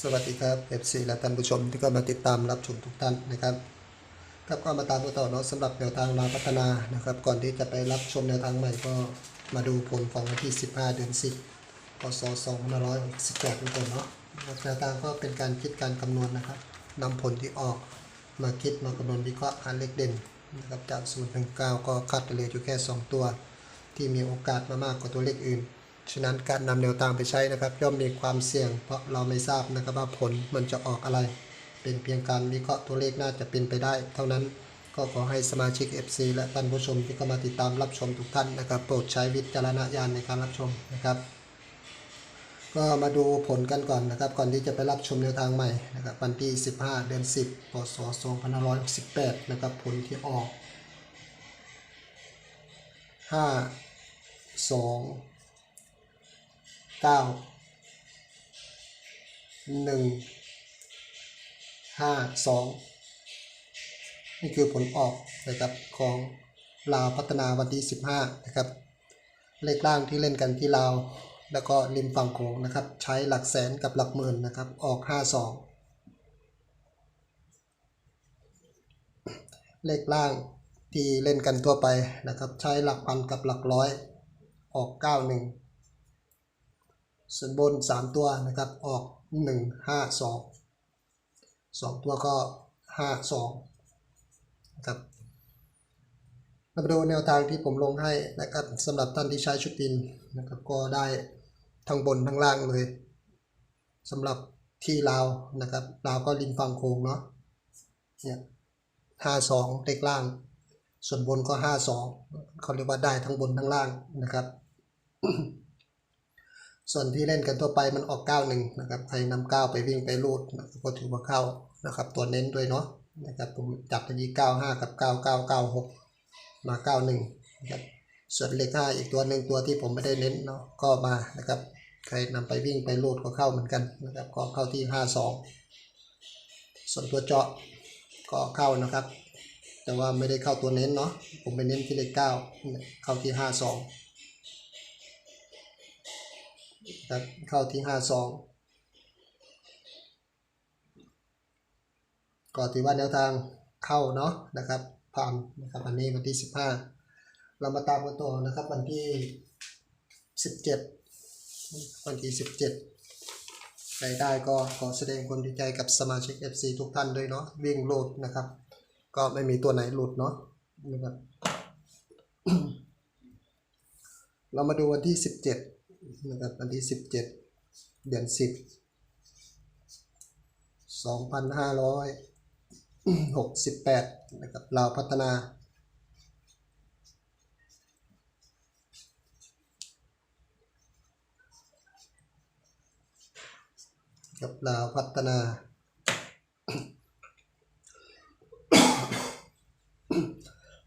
สวัสดีครับ FC และท่านผู้ชมที่ก็มาติดตามรับชมทุกท่านนะครับครับก็มาตามกันต่อเนาะสำหรับแนวทางเราพัฒนานะครับ ก่อนที่จะไปรับชมแนวทางใหม่ก็มาดูผลของวันที่ 15 เดือน 10พศ2568ทุกคนเนาะแนวทางก็เป็นการคิดการคำนวณนะครับนำผลที่ออกมาคิดมาคำนวณวิเคราะห์หาเลขเด่นนะครับจาก0ถึง9ก็คัดเลืออยู่แค่ 2 ตัว ที่มีโอกาสมามากกว่าตัวเลขอื่น ฉะนั้นการนำแนวทางไปใช้นะครับ ย่อมมีความเสี่ยง เพราะเราไม่ทราบนะครับว่าผลมันจะออกอะไร เป็นเพียงการวิเคราะห์ตัวเลขน่าจะเป็นไปได้ เท่านั้นก็ขอให้สมาชิก FC และท่านผู้ชมที่เข้ามาติดตามรับชมทุกท่านนะครับ โปรดใช้วิจารณญาณในการรับชมนะครับ ก็มาดูผลกันก่อนนะครับ ก่อนที่จะไปรับชมแนวทางใหม่นะครับวันที่ 15 เดือน 10พศ2568 นะครับผลที่ออก 5 2 เก้าหนึ่งห้าสองนี่คือผลออกนะครับของลาวพัฒนาวันที่สิบห้านะครับ เลขล่างที่เล่นกันที่ลาว แล้วก็ริมฝั่งโขงนะครับ ใช้หลักแสนกับหลักหมื่นนะครับ ออกห้าสองเลขล่างที่เล่นกันทั่วไปนะครับ ใช้หลักพันกับหลักร้อย ออกเก้าหนึ่ง ส่วนบน 3 ตัวนะครับออก 1 5 2 2 ตัวก็ 5 2นะครับมาดูแนวทางที่ผมลงให้นะครับสำหรับท่านที่ใช้ชุดบินนะครับก็ได้ทั้งบนทั้งล่างเลยสำหรับที่ลาวนะครับลาวก็ริมฝั่งโค้งเนาะเนี่ย52เลขล่าง ส่วนบนก็52เขาเรียกว่าได้ทั้งบนทั้งล่างนะครับ ส่วนที่เล่นกันทั่วไปมันออก 91 นะครับ ใครนำ9ไปวิ่งไปรูดก็ถือว่าเข้านะครับ ตัวเน้นด้วยเนาะนะครับผมจับที่95 กับ 9996 มา 91นะครับส่วนเลข5อีกตัวหนึ่งตัวที่ผมไม่ได้เน้นเนาะก็มานะครับ ใครนำไปวิ่งไปรูดก็เข้าเหมือนกันนะครับก็เข้าที่ 52 ส่วนตัวเจาะก็เข้านะครับ แต่ว่าไม่ได้เข้าตัวเน้นเนาะผมไปเน้นที่เลข9เข้าที่ 52 เข้าที่ห้าสองก็ถือว่าแนวทางเข้าเนาะนะครับผ่านนะครับอันนี้วันที่สิบห้าเรามาตามกันต่อนะครับ วันที่สิบเจ็ดวันที่สิบเจ็ดใครได้ก็ขอแสดงความดีใจกับสมาชิก FC ทุกท่านด้วยเนาะวิ่งโหลดนะครับ ก็ไม่มีตัวไหนหลุดเนาะนะครับเรามาดูวันที่สิบเจ็ด นะครับวันที่สิบเจ็ดเดือนสิบสองพันห้าร้อยหกสิบแปดนะครับลาพัฒนากับลาวพัฒนา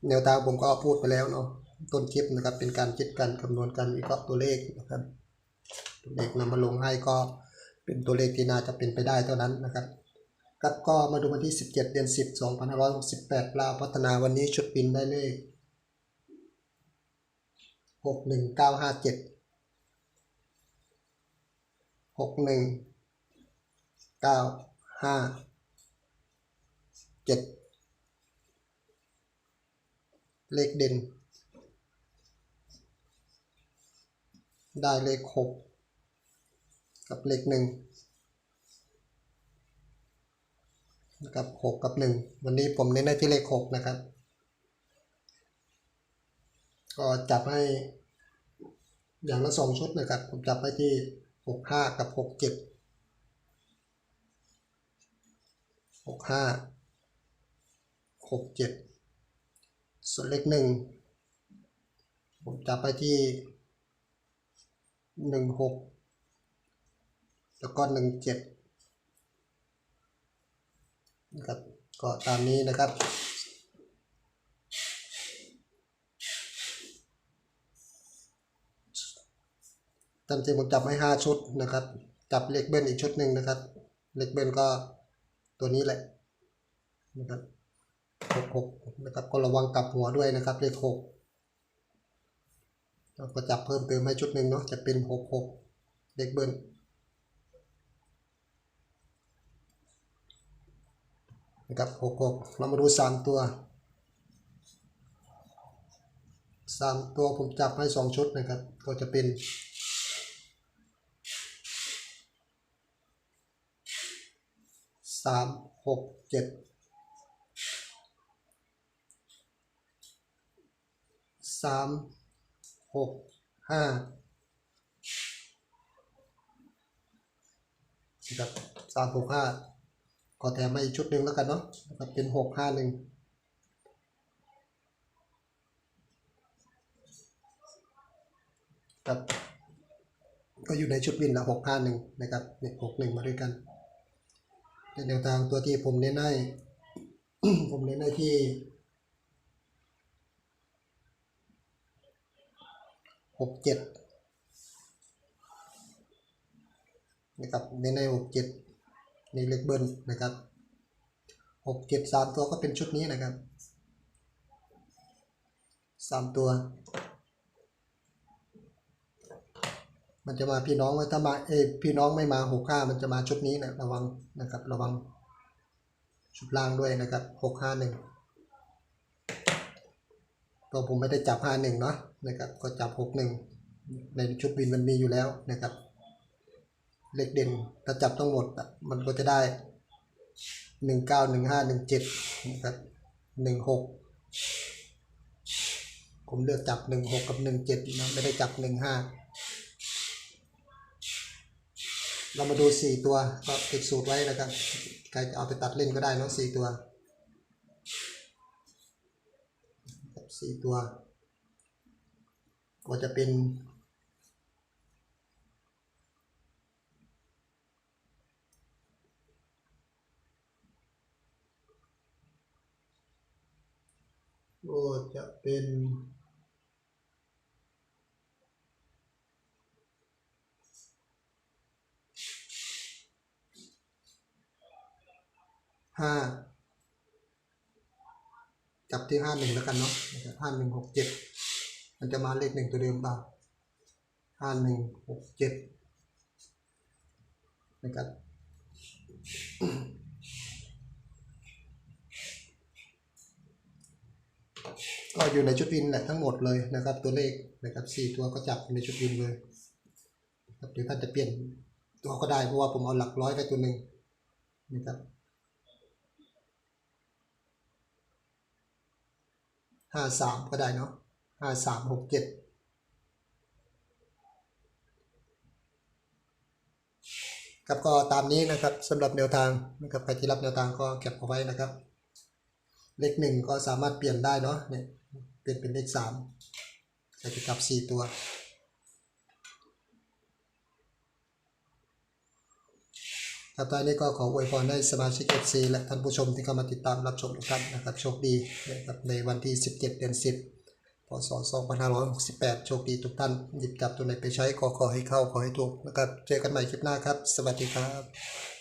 แนวทางผมก็พูดไปแล้วเนาะ ต้นคลิปนะครับ เป็นการคิดการคำนวณการวิเคราะห์ตัวเลขนะครับตัวเลขนำมาลงให้ก็เป็นตัวเลขที่น่าจะเป็นไปได้เท่านั้นนะครับครับก็มาดูวันที่ 17 เดือน 10 2568ลาวพัฒนาวันนี้ชุดปินได้เลข 61957 6195 7 เลขเด่น ได้เลขหกกับเลขหนึ่งนะครับหกกับหนึ่งวันนี้ผมเน้นได้ที่เลขหกนะครับ ก็จับให้อย่างละสองชุดนะครับ ผมจับให้ที่หกห้ากับหกเจ็ดหกห้าหกเจ็ดส่วนเลขหนึ่งผมจับไปที่ หนึ่งหกแล้วก็หนึ่งเจ็ดนะครับก็ตามนี้นะครับตามจริงผมจับให้ห้าชุดนะครับ จับเลขเบิ้ลอีกชุดหนึ่งนะครับ เลขเบิ้ลก็ตัวนี้แหละนะครับหกหกนะครับก็ระวังกลับหัวด้วยนะครับเลขหก เราก็จับเพิ่มเติมให้ชุดหนึ่งเนาะจะเป็นหกหกเด็กเบิ้ลนะครับหกหกเรามาดูสามตัวสามตัวผมจับให้สองชุดนะครับ ก็จะเป็นสามหกเจ็ดสาม หกห้านะครับสามหกห้าขอแถมมาอีกชุดหนึ่งแล้วกันเนาะนะครับเป็นหกห้าหนึ่งครับก็อยู่ในชุดวินละหกห้าหนึ่งนะครับเนี่ยหกหนึ่งมาด้วยกันในแนวทางตัวที่ผมเน้นให้ผมเน้นให้ที่ หกเจ็ดนะครับเน้นหกเจ็ดในเล็กเบิ้ลนนะครับหกเจ็ดสามตัวก็เป็นชุดนี้นะครับสามตัว มันจะมาพี่น้องไว้ถ้ามาเอพี่น้องไม่มาหกห้ามันจะมาชุดนี้นะระวังนะครับระวังชุดล่างด้วยนะครับหกห้าหนึ่ง ตัวผมไม่ได้จับห้าหนึ่งเนาะนะครับก็จับหกหนึ่งในชุดวินมันมีอยู่แล้วนะครับ เลขเด่นถ้าจับทั้งหมดมันก็จะได้หนึ่งเก้าหนึ่งห้าหนึ่งเจ็ดนะครับหนึ่งหกผมเลือกจับหนึ่งหกกับหนึ่งเจ็ดนะไม่ได้จับหนึ่งห้าเรามาดูสี่ตัวก็ติดสูตรไว้นะครับใครจะเอาไปตัดเล่นก็ได้เนอะสี่ตัว สี่ตัว ก็จะเป็นก็จะเป็นห้า จับที่ห้าหนึ่งแล้วกันเนาะห้าหนึ่งหกเจ็ดมันจะมาเลขหนึ่งตัวเดิมเปล่าห้าหนึ่งหกเจ็ดนะครับก็อยู่ในชุดวินแหละทั้งหมดเลยนะครับ ตัวเลขนะครับสี่ตัวก็จับในชุดวินเลยครับหรือท่านจะเปลี่ยนตัวก็ได้เพราะว่าผมเอาหลักร้อยไปตัวหนึ่งนะครับ ห้าสามก็ได้เนาะห้าสามหกเจ็ดครับก็ตามนี้นะครับสำหรับแนวทางนะครับใครที่รับแนวทางก็เก็บเอาไว้นะครับ เลขหนึ่งก็สามารถเปลี่ยนได้เนาะเนี่ยเปลี่ยนเป็นเลขสามใช้กับสี่ตัว ครับตอนนี้ก็ขออวยพรให้สมาชิก FC และท่านผู้ชมที่เข้ามาติดตามรับชมทุกท่านนะครับโชคดีนะครับในวันที่ 17 เดือน 10พศ2568 โชคดีทุกท่าน หยิบจับตัวไหนไปใช้ขอขอให้เข้าขอให้ถูกนะครับ เจอกันใหม่คลิปหน้าครับ สวัสดีครับ